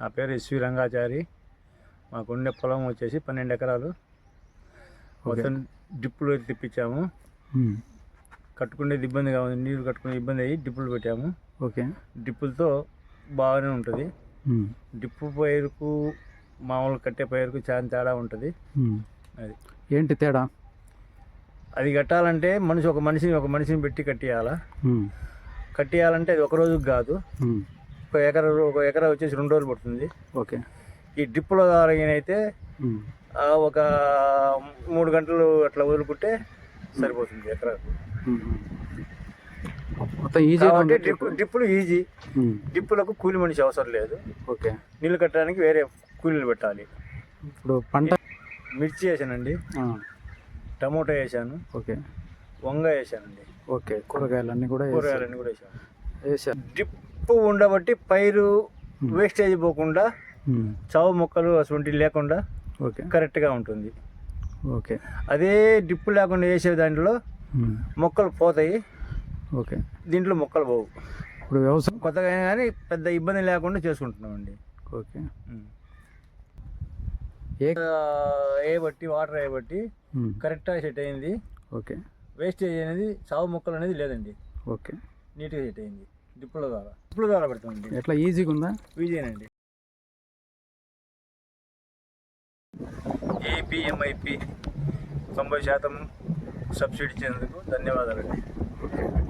నా పేరు ఎస్వి రంగాచారి. మాకుండే పొలం వచ్చేసి పన్నెండు ఎకరాలు. మొత్తం డిప్పులు తెప్పించాము. కట్టుకునేది ఇబ్బందిగా ఉంది. నీరు కట్టుకునే ఇబ్బంది అయ్యి డిప్పులు పెట్టాము. ఓకే. డిప్పులతో బాగానే ఉంటుంది. డిప్పు పైరుకు మామూలు కట్టే పైరుకు చాలా తేడా ఉంటుంది. అది. ఏంటి తేడా? అది కట్టాలంటే మనిషి ఒక మనిషిని ఒక మనిషిని పెట్టి కట్టియాలా. కట్టియాలంటే అది ఒక రోజుకి కాదు. ఒక ఎకరా ఒక ఎకరా వచ్చేసి రెండు రోజులు పడుతుంది. ఓకే. ఈ డిప్పుల ద్వారా అయితే ఒక మూడు గంటలు అట్లా వదులుకుంటే సరిపోతుంది ఎకరాకు. మొత్తం ఈజీ డిప్పు డిప్పులు ఈజీ. డిప్పులకు కూలి మనిషి అవసరం లేదు. ఓకే. నీళ్ళు కట్టడానికి వేరే కూలీలు పెట్టాలి. ఇప్పుడు పంట మిర్చి వేసానండి. టమోటా వేసాను. ఓకే. వంగ వేసానండి. ఓకే. కూరగాయలన్నీ కూడా. కూరగాయలన్నీ కూడా వేసాను. వేసారు. డిప్పు ఉండబట్టి పైరు వేస్టేజ్ పోకుండా ఉమ్. చావు మొక్కలు అటువంటివి లేకుండా ఓకే. కరెక్ట్గా ఉంటుంది. ఓకే. అదే డిప్పు లేకుండా వేసే దాంట్లో ఉమ్. మొక్కలు పోతాయి. ఓకే. దీంట్లో మొక్కలు పోవు. ఇప్పుడు వ్యవసాయం కొత్తగా కానీ పెద్ద ఇబ్బంది లేకుండా చేసుకుంటున్నామండి. ఓకే. ఏ బట్టి వాటర్ ఏ బట్టి ఉమ్. కరెక్ట్గా సెట్ అయింది. ఓకే. వేస్టేజ్ అనేది చావు మొక్కలు అనేది లేదండి. ఓకే. నీట్గా సెట్ అయింది. డిప్పుల ద్వారా. డిప్పుల ద్వారా పెడతామండి. ఎట్లా ఈజీగా ఉందా? విజయనండి ఏపీఎంఐపి తొంభై శాతం సబ్సిడీ ఇచ్చేందుకు ధన్యవాదాలండి. ఓకే.